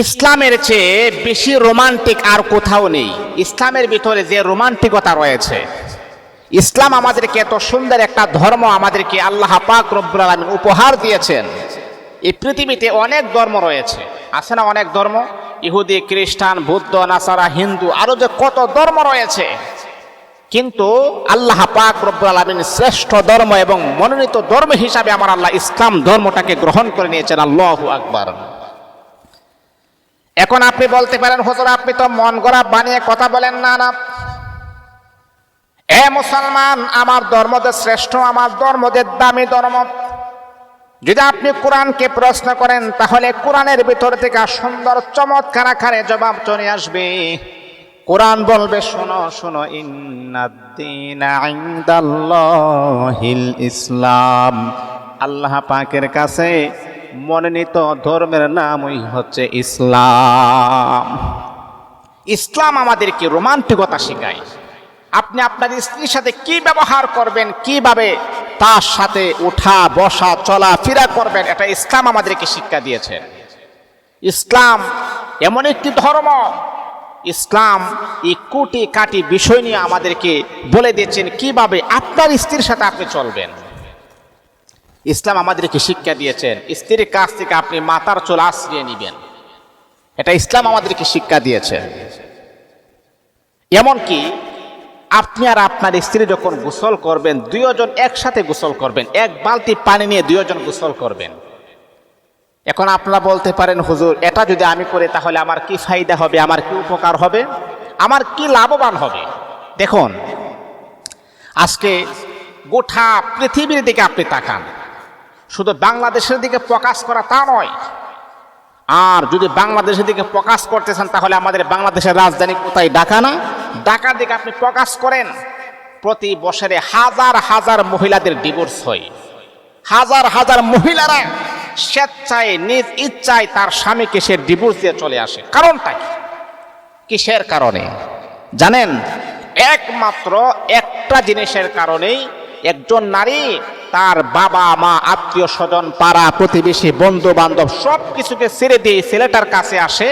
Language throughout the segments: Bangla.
ইসলামের চেয়ে বেশি রোমান্টিক আর কোথাও নেই। ইসলামের ভিতরে যে রোমান্টিকতা রয়েছে, ইসলাম আমাদেরকে এত সুন্দর একটা ধর্ম আমাদেরকে আল্লাহ পাক রব্বুল আলমিন উপহার দিয়েছেন। এই পৃথিবীতে অনেক ধর্ম রয়েছে। আছে না অনেক ধর্ম? ইহুদি, খ্রিস্টান, বৌদ্ধ, নাসারা, হিন্দু, আরও যে কত ধর্ম রয়েছে। কিন্তু আল্লাহ পাক রব্বুল আলমিন শ্রেষ্ঠ ধর্ম এবং মনোনীত ধর্ম হিসাবে আমার আল্লাহ ইসলাম ধর্মটাকে গ্রহণ করে নিয়েছেন। আল্লাহ আকবার। এখন আপনি বলতে পারেন, হুজুর, আপনি তো মন গড়া বানিয়ে কথা বলেন না না। এ মুসলমান, আমার ধর্ম যে শ্রেষ্ঠ, আমার ধর্ম যে দামি ধর্ম। যদি আপনি কোরআনকে প্রশ্ন করেন, তাহলে কোরআনের ভিতর থেকে সুন্দর, চমৎকার আকারে জবাব চলে আসবে। কোরআন বলবে, শোনো শোনো ইসলাম। আল্লাহ পাকের কাছে মনোনীত ধর্মের নামই হচ্ছে ইসলাম। ইসলাম আমাদেরকে রোমান্টিকতা শেখায়। আপনি আপনার স্ত্রীর সাথে কি ব্যবহার করবেন, কীভাবে, তার সাথে উঠা, বসা, চলা, ফিরা করবেন, এটা ইসলাম আমাদেরকে শিক্ষা দিয়েছে। ইসলাম এমন একটি ধর্ম। ইসলাম এই কোটি কাটি বিষয় নিয়ে আমাদেরকে বলে দিয়েছেন, কীভাবে আপনার স্ত্রীর সাথে আপনি চলবেন। ইসলাম আমাদেরকে শিক্ষা দিয়েছেন। স্ত্রীর কাছ থেকে আপনি মাতার চুল আশ্রিয়ে নিবেন। এটা ইসলাম আমাদেরকে শিক্ষা দিয়েছে। এমনকি আপনি আর আপনার স্ত্রী যখন গোসল করবেন, দুইজন একসাথে গোসল করবেন, এক বালতি পানি নিয়ে দুইজন গোসল করবেন। এখন আপনারা বলতে পারেন, হুজুর, এটা যদি আমি করি তাহলে আমার কি ফায়দা হবে? আমার কি উপকার হবে? আমার কি লাভবান হবে? দেখুন, আজকে গোটা পৃথিবীর দিকে আপনি তাকান। শুধু বাংলাদেশের দিকে প্রকাশ করা তা নয়। আর যদি বাংলাদেশের দিকে প্রকাশ করতেছেন তাহলে আমাদের বাংলাদেশের রাজধানী কোথায়? ঢাকা না? ঢাকার দিকে আপনি প্রকাশ করেন। প্রতি বছরে হাজার হাজার মহিলাদের ডিভোর্স হয়। হাজার হাজার মহিলারা স্বেচ্ছায়, নিজ ইচ্ছায় তার স্বামীকে সে ডিভোর্স দিয়ে চলে আসে। কারণটা কি? কিসের কারণে? জানেন, একমাত্র একটা জিনিসের কারণেই একজন নারী তার বাবা, মা, আত্মীয় স্বজন, পাড়া, প্রতিবেশী বন্ধু বান্ধব সব কিছুকে ছেড়ে দিয়ে ছেলেটার কাছে আসে।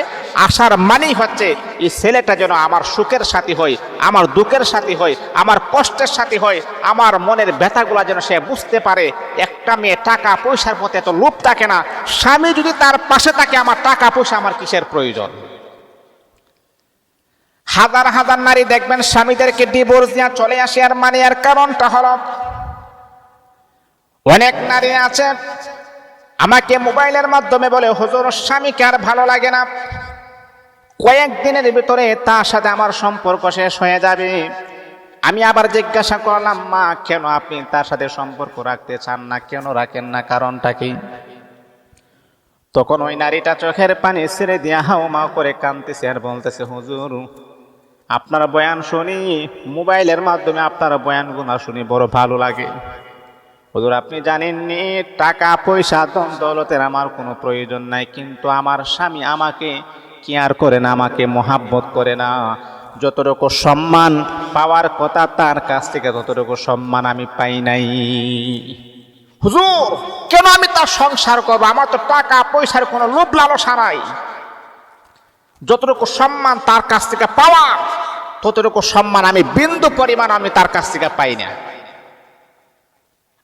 আসার মানেই হচ্ছে এই ছেলেটা যেন আমার সুখের সাথী হয়, আমার দুঃখের সাথী হয়, আমার কষ্টের সাথী হয়, আমার মনের ব্যথাগুলা যেন সে বুঝতে পারে। একটা মেয়ে টাকা পয়সার প্রতি এত লোভ থাকে না, স্বামী যদি তার পাশে থাকে, আমার টাকা পয়সা আমার কিসের প্রয়োজন? হাজার হাজার নারী দেখবেন স্বামীদেরকে ডিভোর্স দিয়া চলে আসে আর মানে আর কারণটা হলো অনেক নারী আছে, আমাকে মোবাইলের মাধ্যমে বলে, হুজুর, স্বামীকে আর ভালো লাগে না। কয়েকদিনের ভিতরে তার সাথে আমার সম্পর্ক শেষ হয়ে যাবে। আমি আবার জিজ্ঞাসা করলাম, মা, কেন আপনি তার সাথে সম্পর্ক রাখতে চান না? কেন রাখেন না? কারণটা কি? তখন ওই নারীটা চোখের পানি ছেড়ে দিয়ে হাও মা করে কাঁদতেছে আর বলতেছে, হুজুর, আপনার বয়ান শুনি, মোবাইলের মাধ্যমে আপনার বয়ানগুলো শুনি, বড় ভালো লাগে। হুজুর, আপনি জানেননি, টাকা, পয়সা দৌলতের আমার কোনো প্রয়োজন নাই, কিন্তু আমার স্বামী আমাকে কেয়ার করে না, আমাকে মহাব্বত করে না। যতটুকু সম্মান পাওয়ার কথা, তার কাছ থেকে ততটুকু সম্মান আমি পাই নাই। হুজুর, কেন আমি তার সংসার করব? আমার তো টাকা, পয়সার কোনো লোভ লালসা নাই। যতটুকু সম্মান তার কাছ থেকে পাওয়া, ততটুকু সম্মান আমি বিন্দু পরিমাণ আমি তার কাছ থেকে পাই না।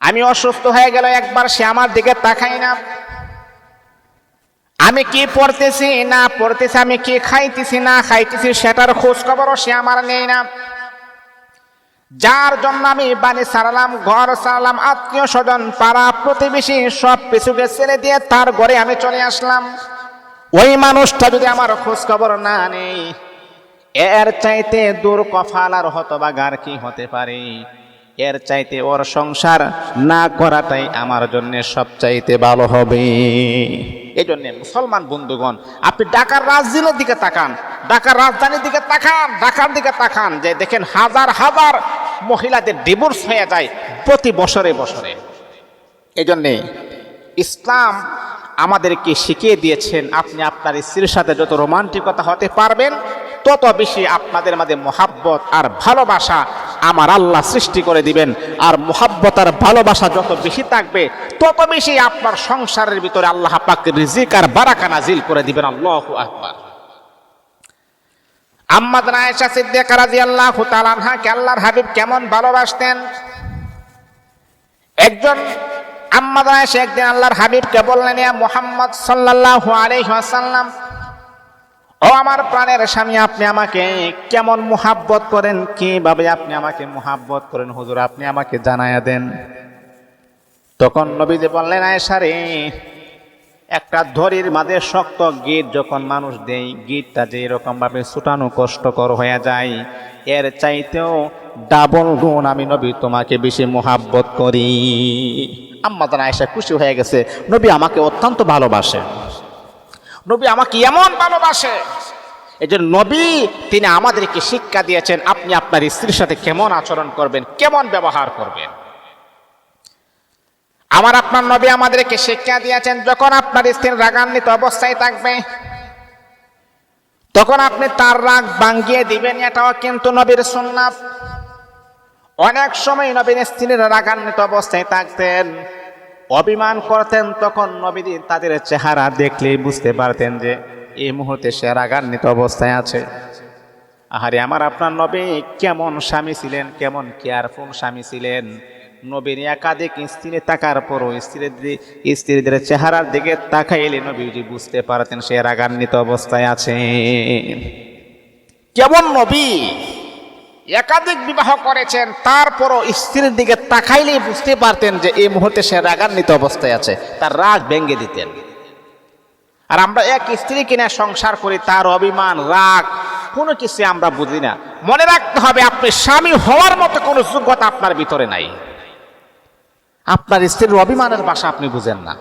আমি অসুস্থ হয়ে গেল, একবার সে আমার দিকে তাকাই না। আমি কি পড়তেছি, না পড়তেছি, আমি কি খাইতেছি, না খাইতেছি, সেটার খোঁজ খবরও সে আমার নেই না। যার জন্য আমি বাড়ি সারালাম, ঘর সারালাম, আত্মীয় স্বজন, পাড়া প্রতিবেশী সব কিছুকে ছেড়ে দিয়ে তার ঘরে আমি চলে আসলাম। ওই মানুষটা যদি আমার খোঁজ খবর না নেই এর চাইতে দূর কফাল আর হতবাগার কি হতে পারে? এর চাইতে ওর সংসার না করাটাই আমার জন্য সবচাইতে ভালো হবে। এই জন্য মুসলমান বন্ধুগণ, আপনি ঢাকার রাজধানীর দিকে তাকান, ঢাকার রাজধানীর দিকে তাকান, ঢাকার দিকে তাকান, যে দেখেন হাজার হাজার মহিলাদের ডিভোর্স হয়ে যায় প্রতি বছরে বছরে। এই জন্যে ইসলাম আমাদেরকে শিখিয়ে দিয়েছেন, আপনি আপনার স্ত্রীর সাথে যত রোমান্টিকতা হতে পারবেন, তত বেশি আপনাদের মাঝে মহাব্বত আর ভালোবাসা আমার আল্লাহ সৃষ্টি করে দিবেন। আর মোহাব্বত আর ভালোবাসা যত বেশি থাকবে, তত বেশি আপনার সংসারের ভিতরে আল্লাহ পাক রিজিক আর বারাকা নাজিল করে দিবেন। আল্লাহু আকবার। আম্মাদ আল্লাহর হাবিব কেমন ভালোবাসতেন? একজন আম্মাদ আয়েশা একদিন আল্লাহর হাবিবকে বললেন মুহাম্মদ সাল্লাল্লাহু আলাইহি ওয়াসাল্লাম ও আমার প্রাণের স্বামী, আপনি আমাকে কেমন মুহাব্বত করেন? কীভাবে আপনি আমাকে মুহাব্বত করেন? হুজুর, আপনি আমাকে জানায়া দেন। তখন নবীজি বললেন আয়েশা রে একটা ধরির মাঝে শক্ত গিট যখন মানুষ দেয়, গিটটা যে এরকম ভাবে ছুটানো কষ্টকর হয়ে যায়, এর চাইতেও ডাবল গুণ আমি নবী তোমাকে বেশি মোহাব্বত করি। আম্মা আয়েশা খুশি হয়ে গেছে। নবী আমাকে অত্যন্ত ভালোবাসে। নবী আমাকে এমন ভালোবাসে। এই যে নবী, তিনি আমাদেরকে শিক্ষা দিয়েছেন, আপনি আপনার স্ত্রীর সাথে কেমন আচরণ করবেন, কেমন ব্যবহার করবেন। আমার আপনার নবী আমাদেরকে শিক্ষা দিয়েছেন, যখন আপনার স্ত্রীর রাগান্বিত অবস্থায় থাকবে, তখন আপনি তার রাগ ভাঙ্গিয়ে দিবেন, এটাও কিন্তু নবীর সুন্নাত। অনেক সময় নবীর স্ত্রীরা রাগান্বিত অবস্থায় থাকতেন। অভিমান করতেন তখন নবীদি তাদের চেহারা দেখলেই বুঝতে পারতেন যে এই মুহূর্তে সে রাগান্বিত অবস্থায় আছে। আহারে, আমার আপনার নবী কেমন স্বামী ছিলেন, কেমন কেয়ারফুল স্বামী ছিলেন? নবীর একাধিক স্ত্রী তাকার পরও স্ত্রীদের স্ত্রীদের চেহারার দিকে তাকাইলে নবীজি বুঝতে পারতেন সে রাগান্বিত অবস্থায় আছে। কেমন নবী? একাধিক বিবাহ করেছেন, তারপরও স্ত্রীর দিকে তাকাইলেই বুঝতে পারতেন যে এই মুহূর্তে সে রাগান্বিত অবস্থায় আছে, তার রাগ ভেঙে দিতেন। আর আমরা এক স্ত্রী কিনে সংসার করি, তার অভিমান, রাগ, কোনো কিছু আমরা বুঝি না। মনে রাখতে হবে, আপনি স্বামী হওয়ার মতো কোনো যোগ্যতা আপনার ভিতরে নাই। আপনার স্ত্রীর অভিমানের ভাষা আপনি বুঝেন না।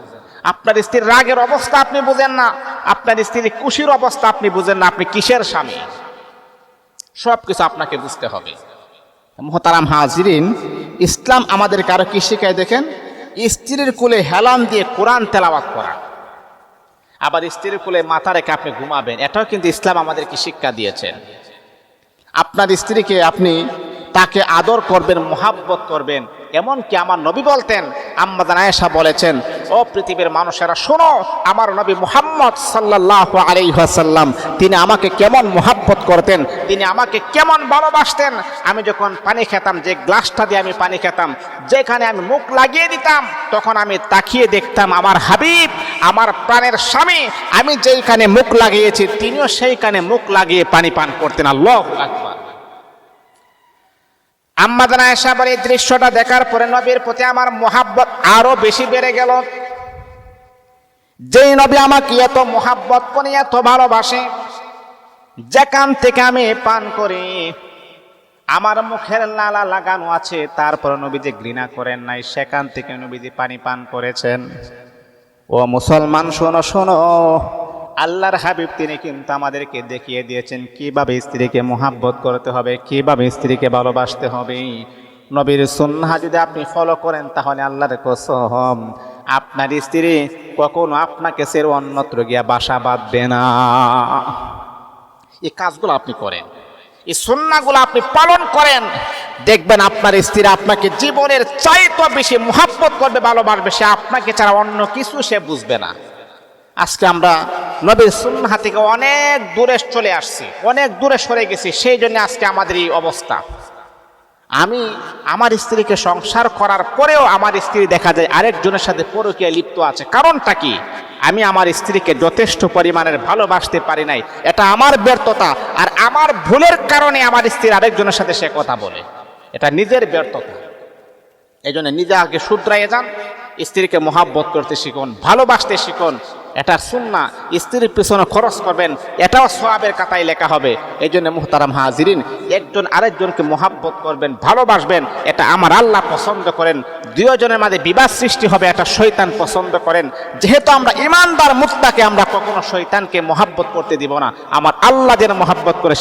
আপনার স্ত্রীর রাগের অবস্থা আপনি বুঝেন না। আপনার স্ত্রীর খুশির অবস্থা আপনি বুঝেন না, আপনি কিসের স্বামী? সব কিছু আপনাকে বুঝতে হবে। মোহতারাম হাজিরিন, ইসলাম আমাদের কারও কি শিখায় দেখেন? স্ত্রীর কুলে হেলান দিয়ে কোরআন তেলাওয়াত করা। আবার স্ত্রীর কুলে মাথা রেখে আপনি ঘুমাবেন, এটাও কিন্তু ইসলাম আমাদেরকে শিক্ষা দিয়েছেন আপনার স্ত্রীকে আপনি তাকে আদর করবেন, মোহাব্বত করবেন। এমনকি আমার নবী বলতেন আম্মাদান আয়েশা বলেছেন, ও পৃথিবীর মানুষেরা, শোনো, আমার নবী মুহাম্মদ সাল্লাহ আলাইহাসাল্লাম তিনি আমাকে কেমন মোহাব্বত করতেন, তিনি আমাকে কেমন ভালোবাসতেন। আমি যখন পানি খেতাম, যে গ্লাসটা দিয়ে আমি পানি খেতাম, যেখানে আমি মুখ লাগিয়ে দিতাম, তখন আমি তাকিয়ে দেখতাম আমার হাবিব, আমার প্রাণের স্বামী, আমি যেইখানে মুখ লাগিয়েছি, তিনিও সেইখানে মুখ লাগিয়ে পানি পান করতেন। আল্লাহ আম্মাদান আয়েশা বলে এই দৃশ্যটা দেখার পরে নবীর প্রতি আমার মোহাব্বত আরও বেশি বেড়ে গেল। যেই নবী আমাকে এত মোহাব্বত করে এত ভালোবাসে, যেখান থেকে আমি পান করি, আমার মুখের লালা লাগানো আছে, তারপর নবীজি ঘৃণা করেন নাই, সেখান থেকে নবীজি পানি পান করেছেন। ও মুসলমান, শোনো শোনো আল্লাহর হাবিব তিনি কিন্তু আমাদেরকে দেখিয়ে দিয়েছেন, কীভাবে স্ত্রীকে মোহাব্বত করতে হবে, কীভাবে স্ত্রীকে ভালোবাসতে হবে। নবীর সুন্নাহ যদি আপনি ফলো করেন, তাহলে আল্লাহর কসম, আপনার স্ত্রী কখনো আপনাকে সের অন্যত্র গিয়া বাসা বাঁধবে না। এই কাজগুলো আপনি করেন, এই সন্নাগুলো আপনি পালন করেন, দেখবেন আপনার স্ত্রী আপনাকে জীবনের চাইতো বেশি মোহাব্বত করবে, ভালোবাসবে, সে আপনাকে ছাড়া অন্য কিছু সে বুঝবে না। আজকে আমরা নবীর সুন্নাহ থেকে অনেক দূরে চলে আসছি, অনেক দূরে সরে গেছি, সেই জন্য আজকে আমাদের এই অবস্থা। আমি আমার স্ত্রীকে সংসার করার পরেও আমার স্ত্রী দেখা যায় আরেকজনের সাথে পরকীয়া লিপ্ত আছে। কারণটা কি? আমি আমার স্ত্রীকে যথেষ্ট পরিমাণের ভালোবাসতে পারি নাই। এটা আমার ব্যর্থতা আর আমার ভুলের কারণে আমার স্ত্রী আরেকজনের সাথে সে কথা বলে। এটা নিজের ব্যর্থতা। এই জন্য নিজে আগে শুধরাইয়ে যান, স্ত্রীকে মহাব্বত করতে শিখুন, ভালোবাসতে শিখুন এটা সুন্না। স্ত্রীর পিছনে খরচ করবেন, এটাও সোয়াবের কাতায় লেখা হবে। এই জন্য মুহতারাম হাজিরিন, একজন আরেকজনকে মহাব্বত করবেন, ভালোবাসবেন, এটা আমার আল্লাহ পছন্দ করেন। দুজনের মাঝে বিবাদ সৃষ্টি হবে, এটা শৈতান পছন্দ করেন। যেহেতু আমরা ইমানদার মুক্তাকে আমরা কখনো শৈতানকে মহাব্বত করতে দিব না। আমার আল্লাহ যেন মহাব্বত করে